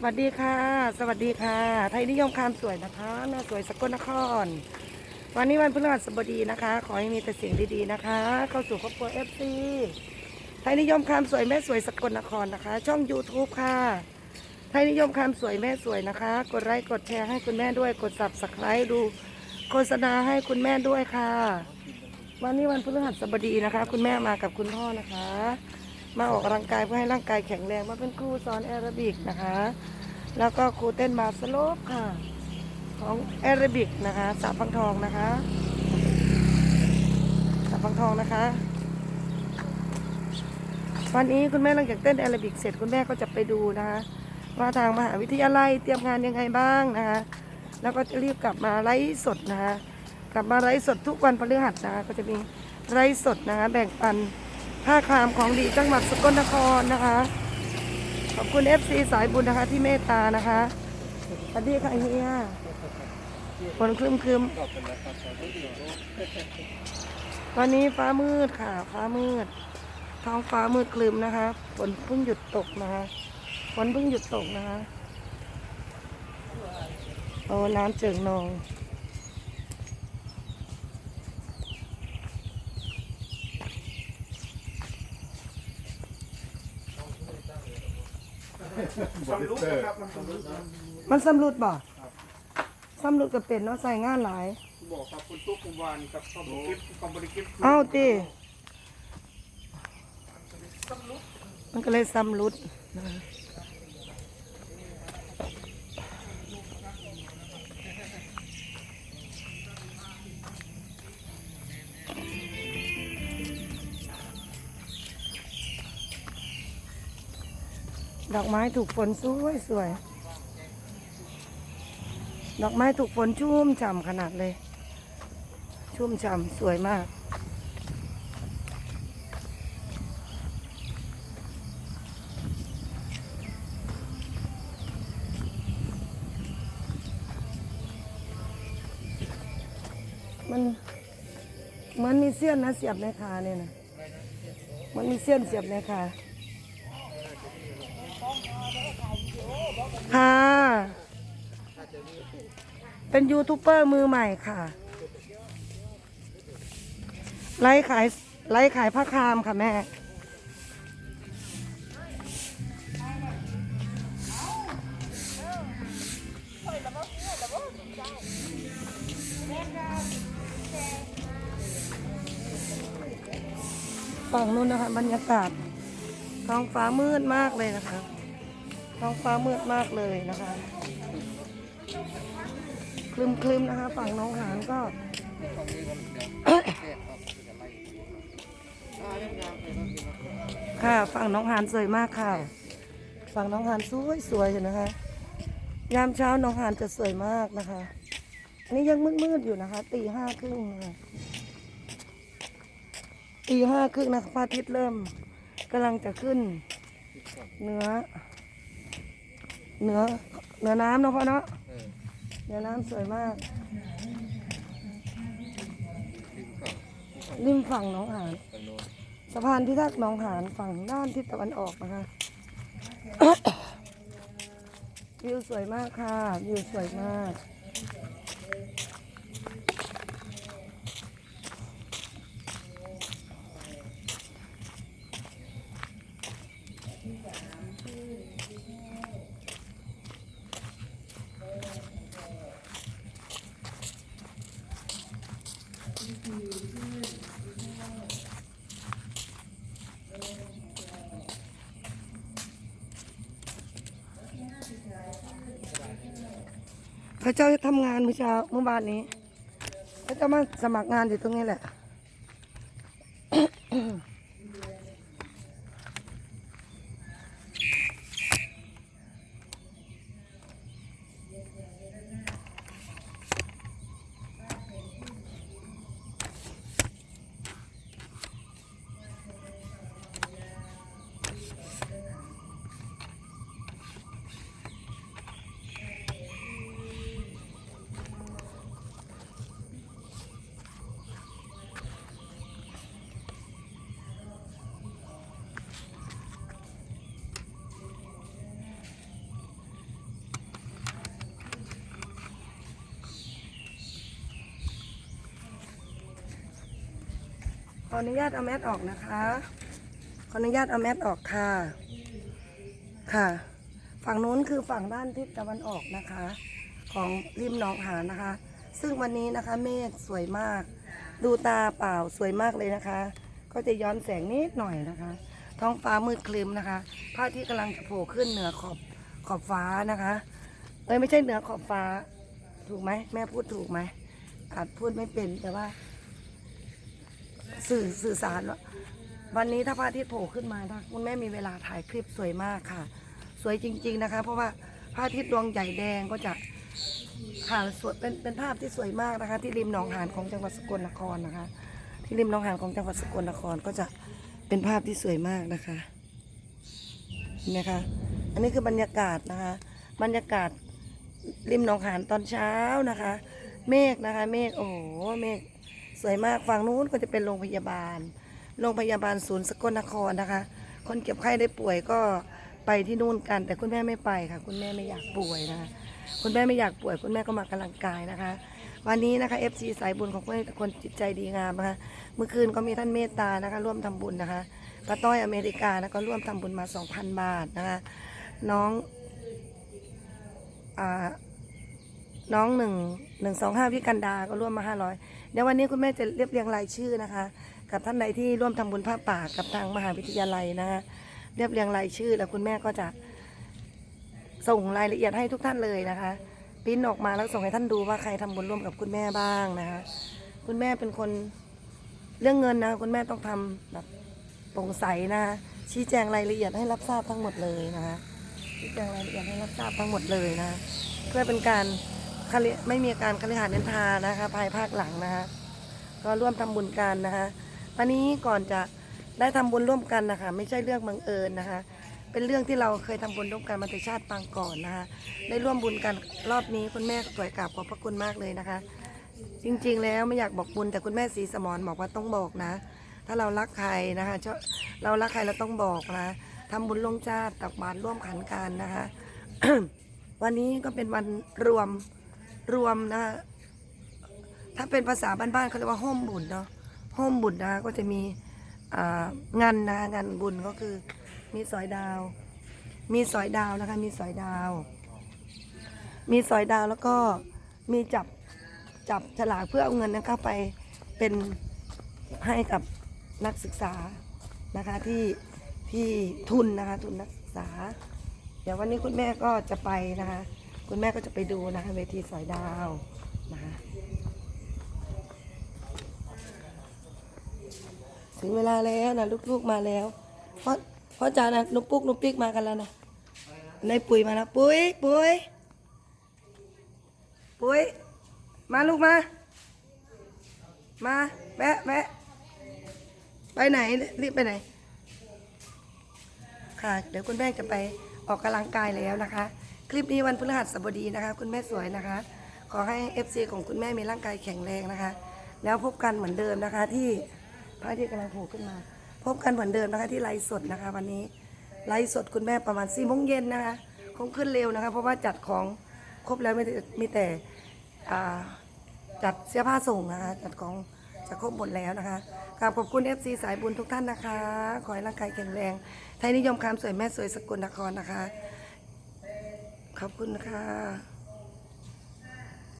สวัสดีค่ะ สวัสดีค่ะ ไทยนิยมคามสวยนะคะแม่สวยสกลนคร วันนี้วันพฤหัสบดีนะคะ ขอให้มีแต่สิ่งดีๆนะคะ เข้าสู่ครอบครัวเอฟซีไทยนิยมคามสวยแม่สวยสกลนครนะคะ ช่อง YouTube ค่ะ ไทยนิยมคามสวยแม่สวยนะคะ กดไลค์กดแชร์ให้คุณแม่ด้วย กด subscribe ดูโฆษณาให้คุณแม่ด้วยค่ะ วันนี้วันพฤหัสบดีนะคะ คุณแม่มากับคุณพ่อนะคะ มาออกกำลังกายเพื่อให้ร่างกายแข็งแรงมาเป็นครูสอนแอโรบิกนะคะ แล้วก็ครูเต้นบาสโลปค่ะ ของแอโรบิกนะคะสาพังทองนะคะสาพังทองนะคะวันนี้คุณแม่หลังจากเต้นแอโรบิกเสร็จคุณแม่ก็จะไปดูนะคะว่าทางมหาวิทยาลัยเตรียมงานยังไงบ้างนะคะ แล้วก็จะรีบกลับมาไลฟ์สดนะคะ กลับมาไลฟ์สดทุกวันพฤหัสนะคะก็จะมีไลฟ์สดนะคะแบ่งปัน ผ้าครามของดีจังหวัดสกลนครนะคะ ขอบคุณ FC สายบุญนะคะที่เมตตานะคะสวัสดีค่ะเฮียฝนครึมครึมๆวันนี้ฟ้ามืดค่ะ ฟ้ามืด ท้องฟ้ามืดคลึมนะคะฝนเพิ่งหยุดตกนะคะฝนเพิ่งหยุดตกนะคะโอ้น้ำเจิ่งนอง สำลุกนะครับมันสำลุกมันสำรุดบ่สำรุดก็เป็นเนาะใส่งานหลาย บอกครับคุณตุ๊กคุณวานกับคอมบริกิฟคอมบริกิฟเอาตีมันก็เลยสำรุด ดอกไม้ถูกฝนสวยสวย ดอกไม้ถูกฝนชุ่มฉ่ำขนาดเลย ชุ่มฉ่ำสวยมาก มันเหมือนมีเสี้ยนนะเสียบในขาเนี่ยนะมันมีเสี้ยนเสียบในขา ค่ะ เป็นยูทูบเบอร์มือใหม่ค่ะ ไลฟ์ขายไลฟ์ขายผ้าคามค่ะแม่ ฝั่งนู้นนะคะ บรรยากาศท้องฟ้ามืดมากเลยนะคะ ท้องฟ้ามืดมากเลยนะคะ คลึมคลึมๆนะคะ ฝั่งน้องหานก็ค่ะฝั่งน้องหานสวยมากค่ะ ฝั่งน้องหานสวยสวยอยู่นะคะ ยามเช้าน้องหานจะสวยมากนะคะอันนี้ยังมืดๆอยู่นะคะตีห้าครึ่งนะคะตีห้าครึ่งนะคะพระอาทิตย์เริ่มกำลังจะขึ้น เนื้อ เหนือเหนือน้ำเนาะพ่อเนาะเหนือน้ำสวยมาก ริมฝั่งหน้องหานสะพานพิทักษ์หน้องหานฝั่งด้านทิศตะวันออกนะคะ วิวสวยมากค่ะ วิวสวยมาก พระเจ้าจะทำงานเมื่อเช้าเมื่อวานนี้พระเจ้ามาสมัครงานอยู่ตรงนี้แหละ ขออนุญาตเอาแมสออกนะคะ ขออนุญาตเอาแมสออกค่ะ ค่ะ ฝั่งนู้นคือฝั่งด้านทิศตะวันออกนะคะ ของริมหนองหานนะคะ ซึ่งวันนี้นะคะเมฆสวยมาก ดูตาเปล่าสวยมากเลยนะคะ ก็จะย้อนแสงนิดหน่อยนะคะ ท้องฟ้ามืดคลึมนะคะพระอาทิตย์กำลังจะโผล่ขึ้นเหนือขอบขอบฟ้านะคะ เอ้ยไม่ใช่เหนือขอบฟ้า ถูกไหมแม่พูดถูกไหมอาจพูดไม่เป็นแต่ว่า สื่อสื่อสารว่าวันนี้ถ้าพระอาทิตย์โผล่ขึ้นมานะคุณแม่มีเวลาถ่ายคลิปสวยมากค่ะ สวยจริง ๆนะคะ เพราะว่าพระอาทิตย์ดวงใหญ่แดงก็จะค่ะสวยเป็นเป็นภาพที่สวยมากนะคะ ที่ริมหนองหานของจังหวัดสกลนครนะคะ ที่ริมหนองหานของจังหวัดสกลนครก็จะเป็นภาพที่สวยมากนะคะเห็นไหมคะอันนี้คือบรรยากาศนะคะ บรรยากาศริมหนองหานตอนเช้านะคะ เมฆนะคะ เมฆโอ้โหเมฆ สวยมากฝั่งนู้นก็จะเป็นโรงพยาบาล โรงพยาบาลศูนย์สกลนครนะคะ คนเก็บไข้ได้ป่วยก็ไปที่นู่นกัน แต่คุณแม่ไม่ไปค่ะ คุณแม่ไม่อยากป่วยนะคะคุณแม่ไม่อยากป่วย คุณแม่ก็มากำลังกายนะคะ วันนี้นะคะ FC สายบุญของคุณแม่คนจิตใจดีงามนะคะ เมื่อคืนก็มีท่านเมตตานะคะ ร่วมทำบุญนะคะป้าต้อยอเมริกานะก็ร่วมทำบุญมา 2,000 บาทนะคะ น้องอ่า น้องหนึ่งหนึ่งสองห้าพี่กันดาก็ร่วมมาห้าร้อยเดี๋ยววันนี้คุณแม่จะเรียบเรียงรายชื่อนะคะ กับท่านใดที่ร่วมทำบุญผ้าป่ากับทางมหาวิทยาลัยนะคะเรียบเรียงรายชื่อ แล้วคุณแม่ก็จะส่งรายละเอียดให้ทุกท่านเลยนะคะปริ้นออกมาแล้วส่งให้ท่านดูว่าใครทำบุญร่วมกับคุณแม่บ้างนะคะ คุณแม่เป็นคนเรื่องเงินนะคุณแม่ต้องทำแบบโปร่งใสนะะชี้แจงรายละเอียดให้รับทราบทั้งหมดเลยนะคะชี้แจงรายละเอียดให้รับทราบทั้งหมดเลยนะ เพื่อเป็นการ คลิไม่มีการคลิหานินทานะคะ ภายภาคหลังนะคะ ก็ร่วมทำบุญกันนะคะวันนี้ก่อนจะได้ทำบุญร่วมกันนะคะ ไม่ใช่เรื่องบังเอิญนะคะ เป็นเรื่องที่เราเคยทำบุญร่วมกันมาแต่ชาติปางก่อนนะคะ ได้ร่วมบุญกันรอบนี้คุณแม่สวยกราบขอบพระคุณมากเลยนะคะ จริงๆแล้วไม่อยากบอกบุญแต่คุณแม่สีสมอนบอกว่าต้องบอกนะ ถ้าเรารักใครนะคะเรารักใครเราต้องบอกนะทำบุญลงชาติตักบาตรร่วมขันกันนะคะ วันนี้ก็เป็นวันรวม รวมนะถ้าเป็นภาษาบ้านๆเขาเรียกว่าห้มบุญเนาะห้มบุญนะก็จะมีงานนะงานบุญก็คือมีสอยดาว มีสอยดาวนะคะ มีสอยดาว มีสอยดาวแล้วก็มีจับจับฉลากเพื่อเอาเงินนั้นเข้าไปเป็นให้กับนักศึกษานะคะที่ที่ทุนนะคะทุนนักศึกษา เดี๋ยววันนี้คุณแม่ก็จะไปนะคะ คุณแม่ก็จะไปดูนะคะเวทีสอยดาวนะคะถึงเวลาแล้วนะลูกๆมาแล้ว เพราะเพราะจานะนุกปุ๊กนุกปิ๊กมากันแล้วนะในปุ๋ยมาแล้วปุ๋ยปุ๋ยปุ๋ยมาลูกมา มาแวะแวะไปไหนรีบไปไหน ค่ะ เดี๋ยวคุณแม่จะไปออกกำลังกายแล้วนะคะ คลิปนี้วันพฤหัสบดีนะคะ คุณแม่สวยนะคะ ขอให้ FC ของคุณแม่มีร่างกายแข็งแรงนะคะ แล้วพบกันเหมือนเดิมนะคะที่พระอาทิตย์กำลังโผล่ขึ้นมา พบกันเหมือนเดิมนะคะที่ไลฟ์สดนะคะ วันนี้ไลฟ์สดคุณแม่ประมาณ4ี่โมงเย็นนะคะ คงขึ้นเร็วนะคะ เพราะว่าจัดของครบแล้วไม่มีแต่จัดเสื้อผ้าส่งนะคะ จัดของจะครบหมดแล้วนะคะกราบขอบคุณ FC สายบุญทุกท่านนะคะ ขอให้ร่างกายแข็งแรง ไทยนิยมคำสวยแม่สวยสกุลนครนะคะ ขอบคุณค่ะ